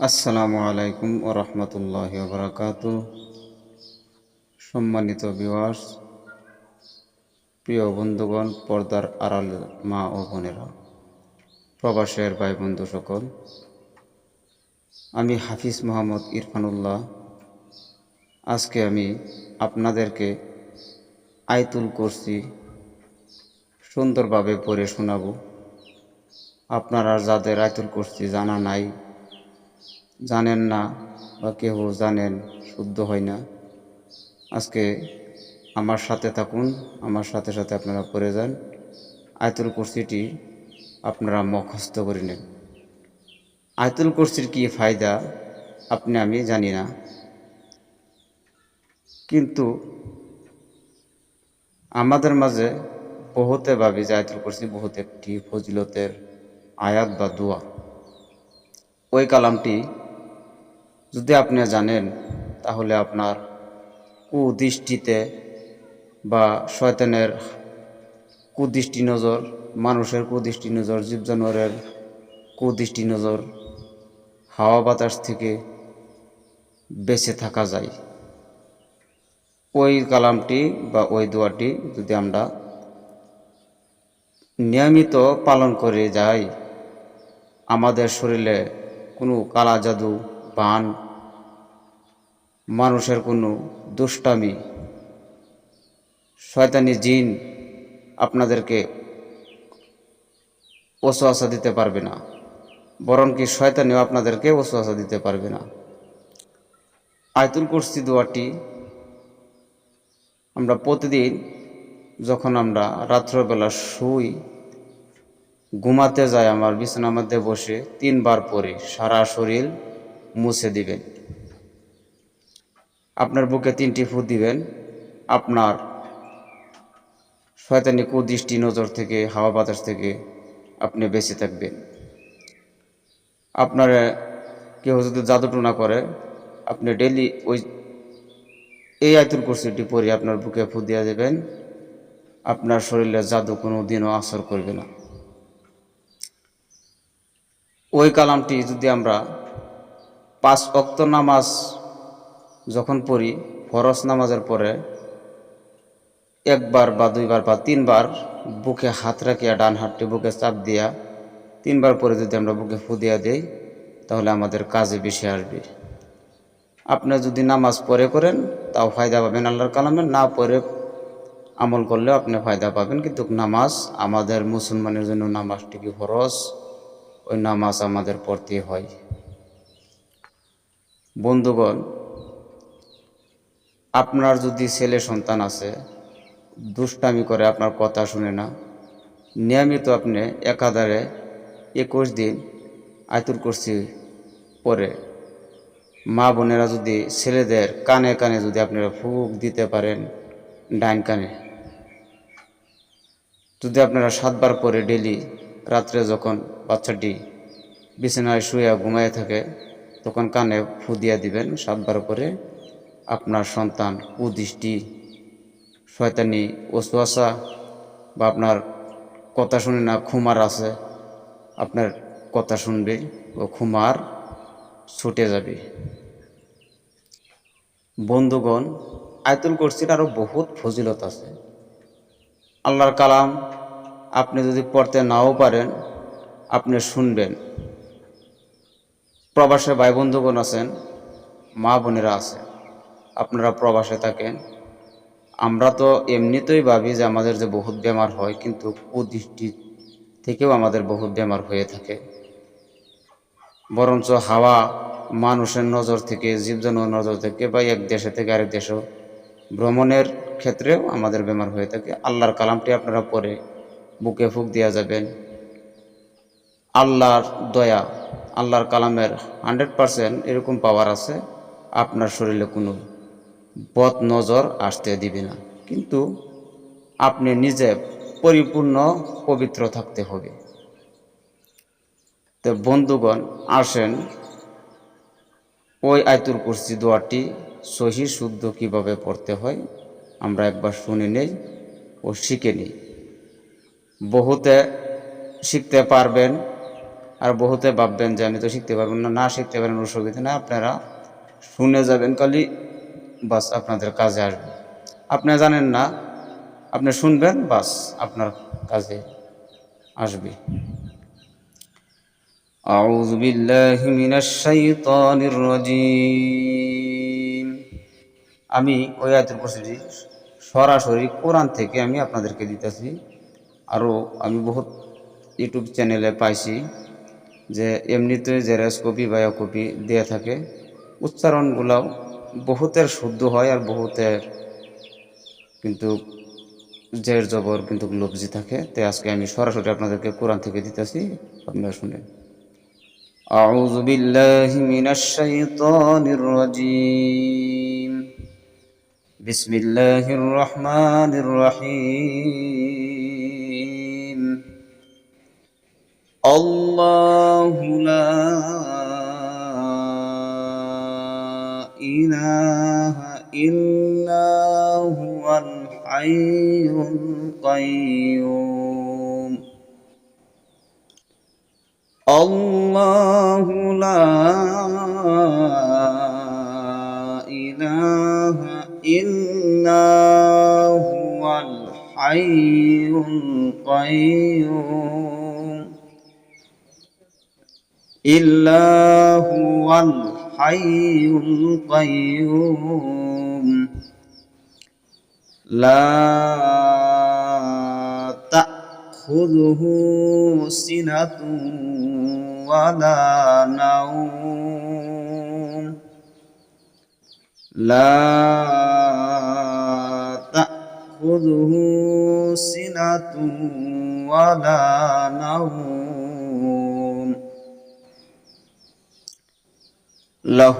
আসসালামু আলাইকুম ও রহমতুল্লাহ বরকাত সম্মানিত বিবাস প্রিয় বন্ধুগণ, পর্দার আড়াল মা ও বোনেরা, প্রবাসের ভাই বন্ধু সকল, আমি হাফিজ মোহাম্মদ ইরফানুল্লাহ। আজকে আমি আপনাদেরকে আয়তুল করছি সুন্দরভাবে পড়ে শোনাবো। আপনারা যাদের আয়তুল করছি জানা নাই জানেন না বা কেউ জানেন, শুদ্ধ হয় না। আজকে আমার সাথে থাকুন, আমার সাথে সাথে আপনারা পড়ে যান। আয়তুল কুরসিটি আপনারা মুখস্থ করে নেন। আয়তুল কুরসির কী ফায়দা আপনি, আমি জানি না। কিন্তু আমাদের মাঝে বহুতে ভাবি যে আয়তুল কুরসি বহুত একটি ফজিলতের আয়াত বা দোয়া। ওই কালামটি যদি আপনি জানেন, তাহলে আপনার কুদৃষ্টিতে বা শয়তানের কুদৃষ্টি নজর, মানুষের কুদৃষ্টি নজর জীব জানোয়ারের কুদৃষ্টি নজর, হাওয়া বাতাস থেকে বেঁচে থাকা যায়। ওই কালামটি বা ওই দোয়াটি যদি আমরা নিয়মিত পালন করে যাই, আমাদের শরীরে কোনো কালা জাদু, বান মানুষের কোনো দুষ্টামি, শয়তানি জিন আপনাদেরকে ওসোয়াশা দিতে পারবে না, বরং কি শয়তানিও আপনাদেরকে ওসোয়াশা দিতে পারবে না। আয়তুল কুরসি দোয়াটি আমরা প্রতিদিন যখন আমরা রাত্রবেলা শুই, ঘুমাতে যাই, আমার বিছানার মধ্যে বসে তিনবার পরে সারা শরীর মুছে দিবেন। আপনার বুকে তিনটি ফু দিবেন। আপনার শয়তানি কুদৃষ্টি নজর থেকে, হাওয়া বাতাস থেকে আপনি বেঁচে থাকবেন। আপনার কেউ যদি জাদুটুনা করে, আপনি ডেলি ওই এই আয়তুল কুরসিটি পরে আপনার বুকে ফু দিয়ে দেবেন। আপনার শরীরে জাদু কোনো দিনও আসর করবে না। ওই কালামটি যদি আমরা পাঁচ অক্ত নামাজ যখন পড়ি ফরস নামাজের পরে একবার বা দুইবার বা তিনবার বুকে হাত রাখিয়া, ডান হাতটি বুকে চাপ দিয়া তিনবার পরে যদি আমরা বুকে ফু দিয়া দিই, তাহলে আমাদের কাজে বেশি আসবে। আপনি যদি নামাজ পড়ে করেন, তাও ফায়দা পাবেন আল্লাহর কালামে, না পরে আমল করলেও আপনি ফায়দা পাবেন। কিন্তু নামাজ আমাদের মুসলমানের জন্য নামাজটি কি ফরজ? ওই নামাজ আমাদের পড়তে হয়। বন্ধুগণ আপনার যদি ছেলে সন্তান আছে, দুষ্টামি করে আপনার কথা শুনে না, নিয়মিত আপনি একাধারে একুশ দিন আয়তুল করছি পরে মা বোনেরা যদি ছেলেদের কানে কানে যদি আপনারা ফুক দিতে পারেন, ডাইন কানে। যদি আপনারা সাতবার পরে ডেলি রাত্রে যখন বাচ্চাটি বিছানায় শুয়ে ঘুমায় থাকে, তখন কানে ফু দিয়ে দিবেন, সাতবার করে আপনার সন্তান কুদৃষ্টি শয়তানি ওসুয়াশা বা আপনার কথা শুনে না খুমার আছে, আপনার কথা শুনবে ও খুমার ছুটে যাবে। বন্ধুগণ, আয়তুল কুরসির আরও বহুত ফজিলত আছে। আল্লাহর কালাম আপনি যদি পড়তে নাও পারেন, আপনি শুনবেন। প্রবাসে ভাই বন্ধুগণ আছেন, মা বোনেরা আছে আপনারা প্রবাসে থাকেন, আমরা তো এমনিতেই ভাবি যে আমাদের যে বহুত বেমার হয়, কিন্তু কুদৃষ্টি থেকেও আমাদের বহুত বেমার হয়ে থাকে। বরঞ্চ হাওয়া মানুষের নজর থেকে জীবজনের নজর থেকে বা এক দেশে থেকে আরেক দেশেও ভ্রমণের ক্ষেত্রেও আমাদের বেমার হয়ে থাকে। আল্লাহর কালামটি আপনারা পরে বুকে ফুক দেওয়া যাবেন। আল্লাহর দয়া, আল্লাহর কালামের হান্ড্রেড পারসেন্ট এরকম পাওয়ার আছে, আপনার শরীরে কোনো বদ নজর আসতে দিবে না। কিন্তু আপনি নিজে পরিপূর্ণ পবিত্র থাকতে হবে। তো বন্ধুগণ, আসেন। ওই আয়তুল কুরসি দোয়াটি সহি, শুদ্ধ কীভাবে পড়তে হয়, আমরা একবার শুনে নেই ও শিখে নিই। বহুতে শিখতে পারবেন আর বহুতে ভাববেন যে আমি তো শিখতে পারব না না শিখতে পারেন অসুবিধা না আপনারা শুনে যাবেন। খালি বাস আপনাদের কাজে আসবে আপনি জানেন না আপনি শুনবেন বাস আপনার কাজে আসবে أعوذ بالله من الشيطان الرجيم আমি ওই আয়াতুল কুরসিটি সরাসরি কোরআন থেকে আমি আপনাদেরকে দিতেছি আরও আমি বহুত ইউটিউব চ্যানেলে পাইছি যে এমনিতে জেরাস কপি বা কপি দিয়ে থাকে উচ্চারণগুলাও বহুতের শুদ্ধ হয় আর বহুতের কিন্তু জের জবর কিন্তু লফজি থাকে তাই আজকে আমি সরাসরি আপনাদেরকে কোরআন থেকে দিতেছি আপনারা শুনেন أعوذ بالله من الشيطان الرجيم بسم الله الرحمن الرحيم الله لا إلا هو الحي القيوم. الله لا إله إلا هو الحي القيوم. إلا هو الحي القيوم. لا تأخذه سنة ولا نوم لا تأخذه سنة ولا نوم له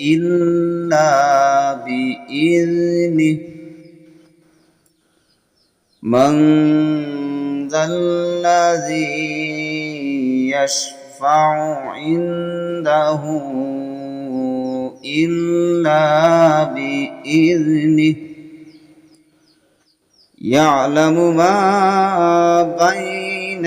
إلا بإذنه من ذا الذي يشفع عنده إلا بإذنه يعلم ما بين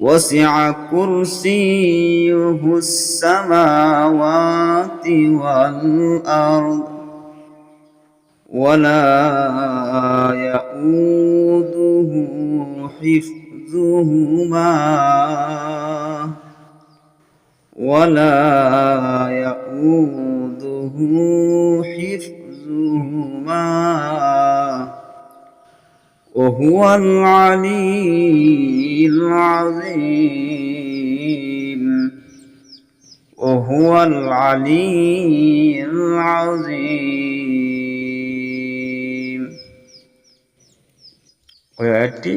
وسع كرسيه السماوات والأرض ولا يؤوده حفظهما ولا يؤوده حفظهما وهو العلي العظيم وهو العلي العظيم ওই আয়াতটি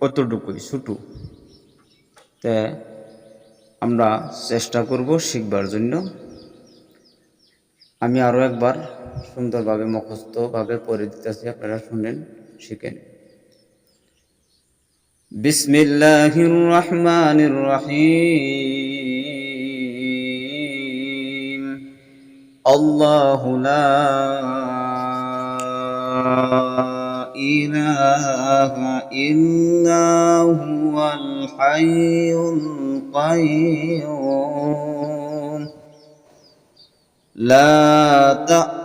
অতটুকুই ছোটো তা আমরা চেষ্টা করব শিখবার জন্য আমি আরও একবার সুন্দরভাবে মুখস্থভাবে পড়ে দিতেছি আপনারা শুনেন شكل. بسم الله الرحمن الرحيم. الله لا إله إلا هو الحي القيوم. لا تأ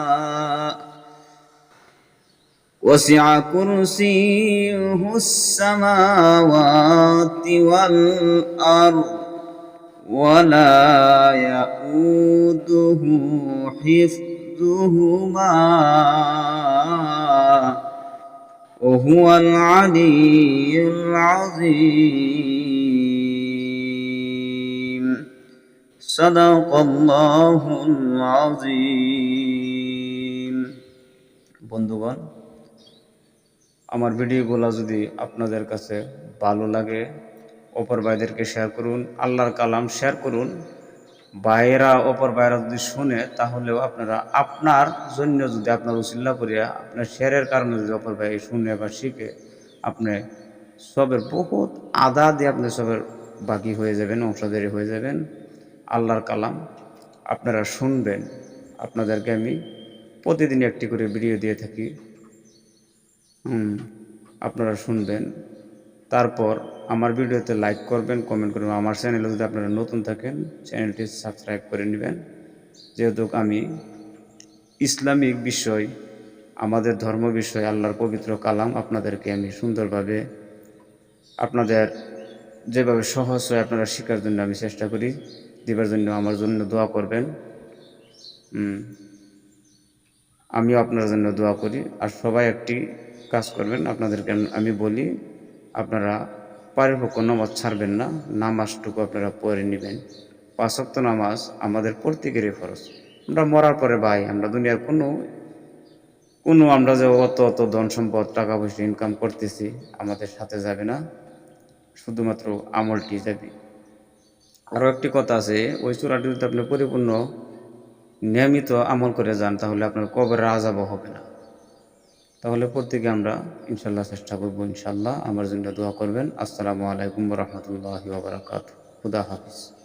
وسع كرسيه السماوات والأرض ولا يؤوده حفظهما وهو العلي العظيم صدق الله العظيم বন্ধুগণ আমার ভিডিওগুলো যদি আপনাদের কাছে ভালো লাগে, অপর ভাইদেরকে শেয়ার করুন, আল্লাহর কালাম শেয়ার করুন। ভাইয়েরা, অপর ভাইয়েরা যদি শুনে, তাহলেও আপনারা আপনার জন্য যদি আপনার উচিল্লা করিয়া, আপনার শেয়ারের কারণে যদি অপর ভাই শুনে বা শিখে, আপনি সবের বহুত আদা দিয়ে আপনি সবের বাকি হয়ে যাবেন, অংশধারী হয়ে যাবেন। আল্লাহর কালাম আপনারা শুনবেন। আপনাদেরকে আমি প্রতিদিন একটি করে ভিডিও দিয়ে থাকি। আপনারা শুনবেন। তারপর আমার ভিডিওতে লাইক করবেন কমেন্ট করবেন। আমার চ্যানেলে যদি আপনারা নতুন থাকেন চ্যানেলটি সাবস্ক্রাইব করে নেবেন। যেহেতু আমি ইসলামিক বিষয়, আমাদের ধর্ম বিষয়, আল্লাহর পবিত্র কালাম আপনাদেরকে আমি সুন্দরভাবে, আপনাদের যেভাবে সহজ হয় আপনারা শেখার জন্য আমি চেষ্টা করি। দেবার জন্য আমার জন্য দোয়া করবেন। আমিও আপনার জন্য দোয়া করি। আর সবাই একটি কাজ করবেন, আপনাদেরকে আমি বলি, আপনারা পারিপক্ষ নামাজ ছাড়বেন না, নামাজটুকু আপনারা পড়ে নেবেন। পাঁচক্ত নামাজ আমাদের প্রত্যেকেরই খরচ আমরা মরার পরে ভাই, আমরা দুনিয়ার কোনো কোনো আমরা যে অত অত ধন সম্পদ, টাকা পয়সা ইনকাম করতেছি, আমাদের সাথে যাবে না। শুধুমাত্র আমলটি যাবে। আরও একটি কথা আছে, ওই চূড়াটি যদি আপনি পরিপূর্ণ, নিয়মিত আমল করে যান, তাহলে আপনার কবরের আজাবও হবে না। তাহলে প্রত্যেকে আমরা ইনশাল্লাহ চেষ্টা করব ইনশাল্লাহ আমার জন্য দোয়া করবেন। আসসালামু আলাইকুম রহমতুল্লাহ বারকাত খুদা হাফিজ।